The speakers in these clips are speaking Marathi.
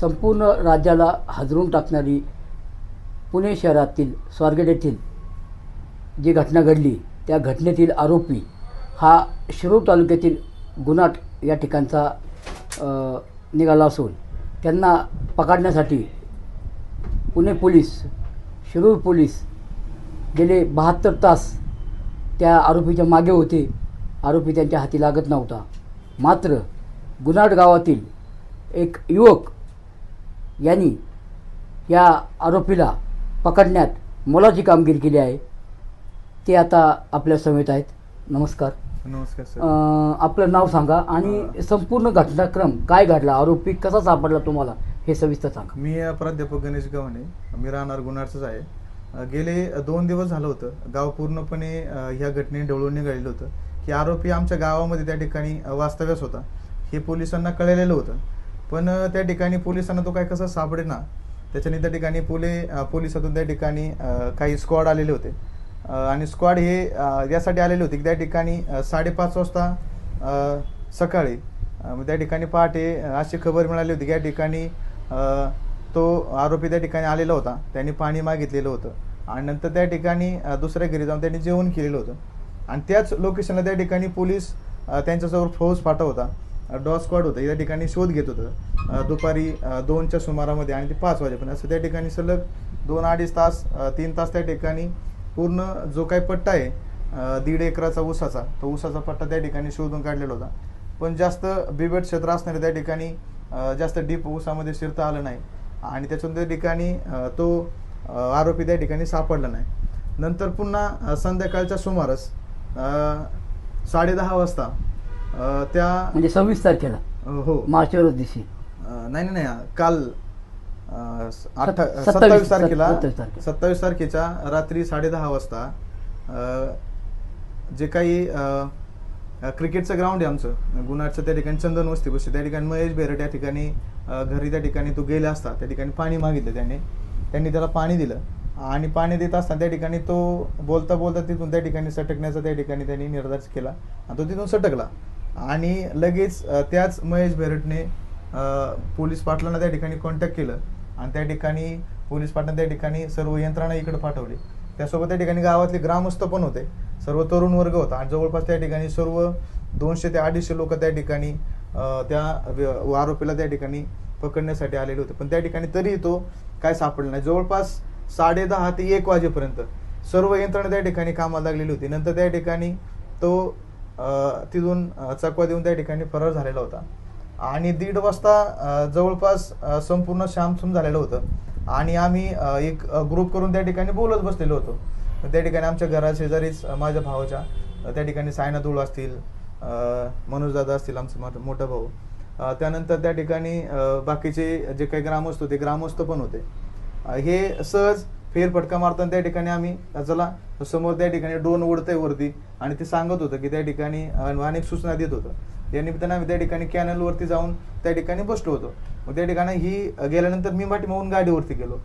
संपूर्ण राज्याला हादरून टाकणारी पुणे शहरातील स्वारगेट येथील जी घटना घडली त्या घटनेतील आरोपी हा शिरूर तालुक्यातील गुनाट या ठिकाणचा निघाला असून त्यांना पकडण्यासाठी पुणे पोलीस शिरूर पोलीस गेले बहात्तर तास त्या आरोपीच्या मागे होते. आरोपी त्यांच्या हाती लागत नव्हता. मात्र गुनाट गावातील एक युवक यांनी या आरोपीला पकडण्यात मोलाची कामगिरी केली आहे. ते आता आपल्या समेत आहेत. नमस्कार. नमस्कार सर. अं, आपलं नाव सांगा आणि संपूर्ण घटनाक्रम काय घडला? आरोपी कसा सापडला तुम्हाला? हे सविस्तर सांगा. मी अ, प्राध्यापक गणेश गव्हाणे. मी राहणार गुन्हारचंच आहे. अ, गेले दोन दिवस झालं होतं. गाव पूर्णपणे अ, ह्या घटनेने ढवळून निघालेलं होतं. की आरोपी आमच्या गावामध्ये त्या ठिकाणी अ, वास्तव्यास होता. हे पोलिसांना कळलेलं होतं. पण त्या ठिकाणी पोलिसांना तो काय कसा सापडेना त्याच्याने त्या ठिकाणी पुले पोलिसातून त्या ठिकाणी काही स्क्वॉड आलेले होते. आणि स्क्वॉड हे यासाठी आलेले होते की त्या ठिकाणी साडेपाच वाजता सकाळी त्या ठिकाणी पहाटे अशी खबर मिळाली होती की या ठिकाणी तो आरोपी त्या ठिकाणी आलेला होता. त्यांनी पाणी मागितलेलं होतं. आणि नंतर त्या ठिकाणी दुसऱ्या घरी जाऊन त्यांनी जेवण केलेलं होतं. आणि त्याच लोकेशनला त्या ठिकाणी पोलीस त्यांच्यासमोर फौज फाटा होता. डॉ स्क्वॉड होतं. या ठिकाणी शोध घेत होतं. दुपारी दोनच्या सुमारामध्ये आणि ते पाच वाजेपर्यंत. असं त्या ठिकाणी सलग दोन अडीच तास तीन तास त्या ठिकाणी पूर्ण जो काही पट्टा आहे दीड एकराचा ऊसाचा तो ऊसाचा पट्टा त्या ठिकाणी शोधून काढलेला होता. पण जास्त बिबट क्षेत्र असणारे त्या ठिकाणी जास्त डीप ऊसामध्ये शिरता आलं नाही. आणि त्याच्यातून त्या ठिकाणी तो आरोपी त्या ठिकाणी सापडला नाही. नंतर पुन्हा संध्याकाळच्या सुमारास साडे दहा वाजता त्या म्हणजे सव्वीस तारखेला हो. मार्चवरच दिवशी. नाही नाही नाही काल सत्तावीस- तारखेला सत्तावीस तारखेच्या रात्री साडे दहा वाजता जे काही क्रिकेटचं ग्राउंड आहे आमचं गुन्हाचं त्या ठिकाणी चंदन वस्ती बसते त्या ठिकाणी महेश बेरट या ठिकाणी घरी त्या ठिकाणी तो गेला असता त्या ठिकाणी पाणी मागितलं त्याने त्यांनी त्याला पाणी दिलं आणि पाणी देत असताना त्या ठिकाणी तो बोलता बोलता तिथून त्या ठिकाणी सटकण्याचा त्या ठिकाणी त्यांनी निर्धार केला आणि तो तिथून सटकला आणि लगेच त्याच महेश बेरटने अ, पोलीस पाटलांना त्या ठिकाणी कॉन्टॅक्ट केलं आणि त्या ठिकाणी पोलीस पाटलांना त्या ठिकाणी सर्व यंत्रणा इकडे पाठवली त्यासोबत त्या ठिकाणी गावातले ग्रामस्थ पण होते सर्व तरुण वर्ग होता आणि जवळपास त्या ठिकाणी सर्व दोनशे ते अडीचशे लोक त्या ठिकाणी त्या व्य- आरोपीला त्या ठिकाणी पकडण्यासाठी आलेले होते पण त्या ठिकाणी तरी तो काय सापडला नाही जवळपास साडे दहा ते एक वाजेपर्यंत सर्व यंत्रणा त्या ठिकाणी कामाला लागलेली होती नंतर त्या ठिकाणी तो तिथून चकवा देऊन त्या ठिकाणी फरार झालेला होता आणि दीड वाजता जवळपास संपूर्ण शामसुम झालेलं होतं. आणि आम्ही एक ग्रुप करून त्या ठिकाणी बोलत बसलेलो होतो. त्या ठिकाणी आमच्या घरा शेजारीच माझ्या भावाच्या त्या ठिकाणी सायनाथूळ असतील मनोजदादा असतील आमचा मोठा मोठा भाऊ. त्यानंतर त्या ठिकाणी बाकीचे जे काही ग्रामस्थ होते ग्रामस्थ पण होते. हे सहज फेरफटका मारताना त्या ठिकाणी आम्ही चला समोर त्या ठिकाणी ड्रोन उडतंय वरती. आणि ते सांगत होतं की त्या ठिकाणी अनेक सूचना देत होतं. या निमित्तानं आम्ही त्या ठिकाणी कॅनलवरती जाऊन त्या ठिकाणी बसलो होतो. मग त्या ठिकाणी ही गेल्यानंतर मी पाठीमागून गाडीवरती गेलो.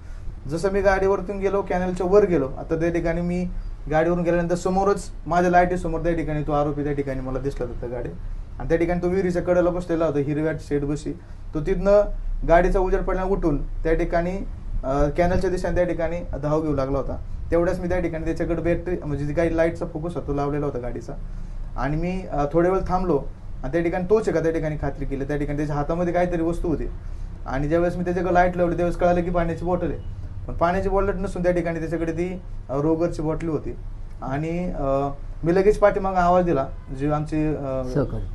जसं मी गाडीवरतून गेलो कॅनलच्या वर गेलो आता त्या ठिकाणी मी गाडीवरून गेल्यानंतर समोरच माझ्या लाईटीसमोर त्या ठिकाणी तो आरोपी त्या ठिकाणी मला दिसला होता गाडी आणि त्या ठिकाणी तो विहिरीच्या कडेला बसलेला होता हिरव्या शेड बशी. तो तिथनं गाडीचा उजेड पडल्या उठून त्या ठिकाणी कॅनलच्या दिशेने त्या ठिकाणी धाव घेऊ लागला होता. तेवढ्याच मी त्या ठिकाणी त्याच्याकडे बॅटरी म्हणजे काही लाईटचा फोकस होता तो लावलेला होता गाडीचा. आणि मी थोड्या वेळ थांबलो. आणि त्या ठिकाणी तोच आहे का? त्या ठिकाणी खात्री केली. त्या ठिकाणी त्याच्या हातामध्ये काहीतरी वस्तू होती. आणि ज्यावेळेस मी त्याच्याकडे लाइट लावली त्यावेळेस कळालं की पाण्याची बॉटल आहे. पण पाण्याची बॉटल नसून त्या ठिकाणी त्याच्याकडे ती रोगरची बॉटली होती. आणि मी लगेच पाठीमागे आवाज दिला जे आमचे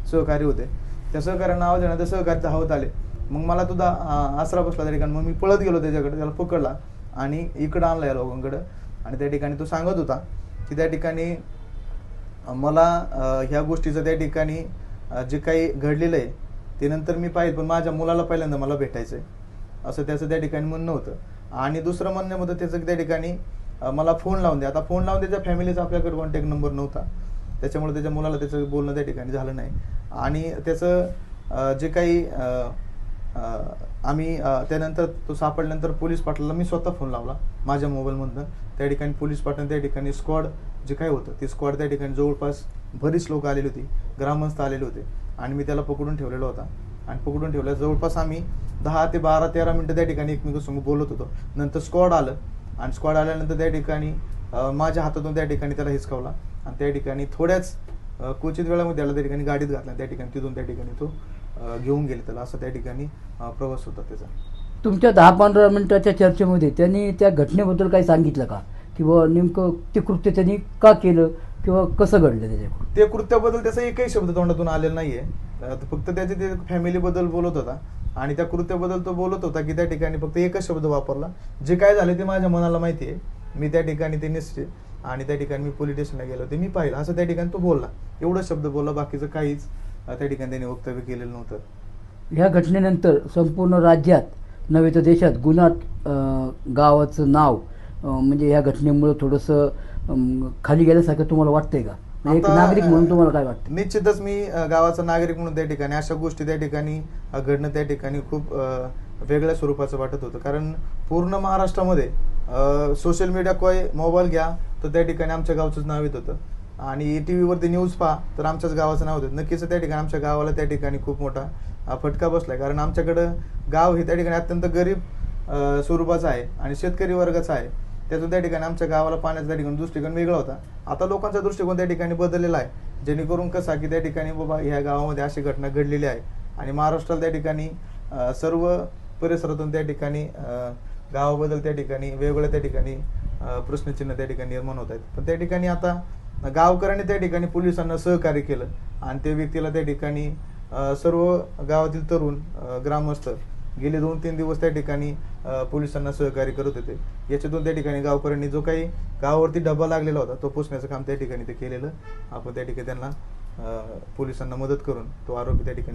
सहकारी. होते. त्या सहकार्यांना आवाज देण्यात सहकारी धावत आले. मग मला तो दा अं, आसरा बसला त्या ठिकाणी. मग मी पळत गेलो त्याच्याकडे त्याला पकडला आणि इकडं आणला या लोकांकडं. आणि त्या ठिकाणी तो सांगत होता की त्या ठिकाणी मला ह्या गोष्टीचं त्या ठिकाणी जे काही घडलेलं आहे ते नंतर मी पाहिजे पण माझ्या मुलाला पहिल्यांदा मला भेटायचं आहे असं त्याचं त्या ठिकाणी म्हणणं होतं. आणि दुसरं म्हणणं होतं त्याचं त्या ठिकाणी मला फोन लावून द्या. आता फोन लावून त्याच्या फॅमिलीचा आपल्याकडे कॉन्टॅक्ट नंबर नव्हता. त्याच्यामुळे त्याच्या मुलाला त्याचं बोलणं त्या ठिकाणी झालं नाही. आणि त्याचं जे काही आम्ही त्यानंतर तो सापडल्यानंतर पोलीस पाटलाला मी स्वतः फोन लावला माझ्या मोबाईलमधनं. त्या ठिकाणी पोलीस पाटण त्या ठिकाणी स्क्वॉड जे काही होतं ते स्क्वॉड त्या ठिकाणी जवळपास बरीच लोक आलेली होती ग्रामस्थ आलेले होते. आणि मी त्याला पकडून ठेवलेला होता. आणि पकडून ठेवल्या जवळपास आम्ही दहा ते बारा तेरा मिनटं त्या ठिकाणी एकमेकांसमोर बोलत होतो. नंतर स्क्वॉड आलं. आणि स्क्वॉड आल्यानंतर त्या ठिकाणी माझ्या हातातून त्या ठिकाणी त्याला हिसकावला. आणि त्या ठिकाणी थोड्याच क्वचित वेळामध्ये त्याला त्या ठिकाणी गाडीत घातला त्या ठिकाणी तिथून त्या ठिकाणी तो घेऊन गेले त्याला. असं त्या ठिकाणी प्रवास होता त्याचा. तुमच्या दहा पंधरा मिनिटाच्या चर्चेमध्ये त्यांनी त्या घटनेबद्दल काही सांगितलं का? किंवा नेमकं ते कृत्य त्यांनी का केलं? किंवा कसं घडलं त्याच्याकडून? ते कृत्याबद्दल त्याचा एकही शब्द तोंडातून आलेला नाहीये. तो फक्त त्याचे ते फॅमिली बद्दल बोलत होता. आणि त्या कृत्याबद्दल तो बोलत होता की त्या ठिकाणी फक्त एकच शब्द वापरला. जे काय झाले ते माझ्या मनाला माहिती आहे मी त्या ठिकाणी ते निश्चित आणि त्या ठिकाणी मी पोलीस स्टेशनला गेलो होते. मी पाहिलं. असं त्या ठिकाणी तो बोलला. एवढंच शब्द बोलला. बाकीचं काहीच त्या ठिकाणी त्यांनी वक्तव्य केलेलं नव्हतं. ह्या घटनेनंतर संपूर्ण राज्यात नव्हे तर देशात गुन्हा अं, गावाचं नाव म्हणजे ह्या घटनेमुळं थोडंसं खाली गेल्यासारखं तुम्हाला वाटतंय का? म्हणजे एक नागरिक म्हणून तुम्हाला काय वाटतं निश्चितच मी गावाचा नागरिक म्हणून त्या ठिकाणी अशा गोष्टी त्या ठिकाणी घडणं त्या ठिकाणी खूप वेगळ्या स्वरूपाचं वाटत होतं. कारण पूर्ण महाराष्ट्रामध्ये सोशल मीडिया कोय मोबाईल घ्या तर त्या ठिकाणी आमच्या गावचंच नाव येत होतं. आणि टी व्हीवरती न्यूज पहा तर आमच्याच गावाचं नाव होतं नक्कीच त्या ठिकाणी आमच्या गावाला त्या ठिकाणी खूप मोठा फटका बसला कारण आमच्याकडं गाव हे त्या ठिकाणी अत्यंत गरीब स्वरूपाचं आहे आणि शेतकरी वर्गाचा आहे त्यातून त्या ठिकाणी आमच्या गावाला पाण्याचा त्या ठिकाणी दृष्टिकोन वेगळा होता आता लोकांचा दृष्टिकोन त्या ठिकाणी बदललेला आहे जेणेकरून कसा की त्या ठिकाणी बाबा ह्या गावामध्ये अशी घटना घडलेली आहे आणि महाराष्ट्राला त्या ठिकाणी सर्व परिसरातून त्या ठिकाणी गावाबद्दल त्या ठिकाणी वेगवेगळ्या त्या ठिकाणी प्रश्नचिन्ह त्या ठिकाणी निर्माण होत आहेत पण त्या ठिकाणी आता गावकऱ्यांनी त्या ठिकाणी पोलिसांना सहकार्य केलं आणि त्या व्यक्तीला त्या ठिकाणी सर्व गावातील तरुण ग्रामस्थ गेले दोन तीन दिवस त्या ठिकाणी पोलिसांना सहकार्य करत होते. याच्यातून त्या ठिकाणी गावकऱ्यांनी जो काही गावावरती डबा लागलेला होता तो पुसण्याचं काम त्या ठिकाणी ते केलेलं. आपण त्या ठिकाणी त्यांना पोलिसांना मदत करून तो आरोपी त्या ठिकाणी